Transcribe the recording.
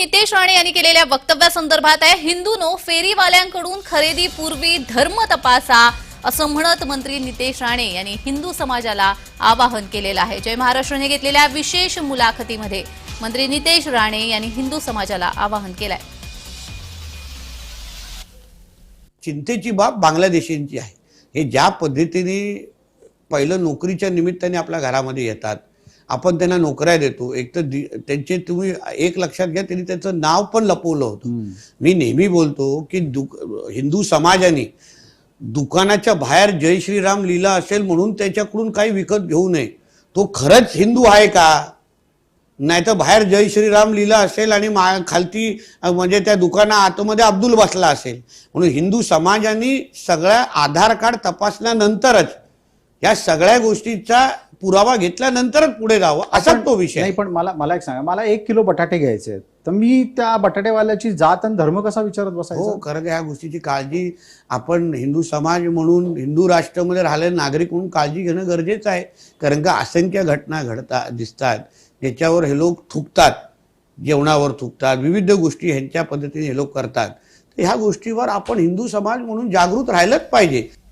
नितेश राणे यांनी केलेल्या वक्तव्यासंदर्भात आहे हिंदूनो फेरीवाल्यांकडून खरेदीपूर्वी धर्म तपासा असं म्हणत मंत्री नितेश राणे यांनी हिंदू समाजाला आवाहन केलेलं आहे. जय महाराष्ट्रने घेतलेल्या विशेष मुलाखतीमध्ये मंत्री नितेश राणे यांनी हिंदू समाजाला आवाहन केलंय. चिंतेची बाब बांगलादेशींची आहे. हे ज्या पद्धतीने पहिलं नोकरीच्या निमित्ताने आपल्या घरामध्ये येतात आपण त्यांना नोकऱ्या देतो. एक तर दि- त्यांचे तुम्ही एक लक्षात घ्या त्यांनी त्यांचं नाव पण लपवलं होतं. मी नेहमी बोलतो की दुक हिंदू समाजाने दुकानाच्या बाहेर जय श्रीराम लिहिला असेल म्हणून त्याच्याकडून काही विकत घेऊ नये. तो खरंच हिंदू आहे का? नाही तर बाहेर जय श्रीराम लिहिलं असेल आणि मा खालती म्हणजे त्या दुकाना आतमध्ये अब्दुल बसला असेल. म्हणून हिंदू समाजाने सगळ्या आधार कार्ड तपासल्यानंतरच या सगळ्या गोष्टीचा पुरावा घेतल्यानंतरच पुढे जावं असा तो विषय नाही. पण मला मला एक सांगा. मला एक किलो बटाटे घ्यायचे आहेत. तर मी त्या बटाटेवाल्याची जात आणि धर्म कसा विचारत हो बसायचा खरं ह्या गोष्टीची काळजी आपण हिंदू समाज म्हणून हिंदू राष्ट्रामध्ये राहिलेले नागरिक म्हणून काळजी घेणं गरजेचं आहे. कारण का असंख्य घटना घडतात दिसतात. ज्याच्यावर हे लोक थुकतात जेवणावर थुकतात विविध गोष्टी ह्यांच्या पद्धतीने हे लोक करतात. तर ह्या गोष्टीवर आपण हिंदू समाज म्हणून जागृत राहिलंच पाहिजे.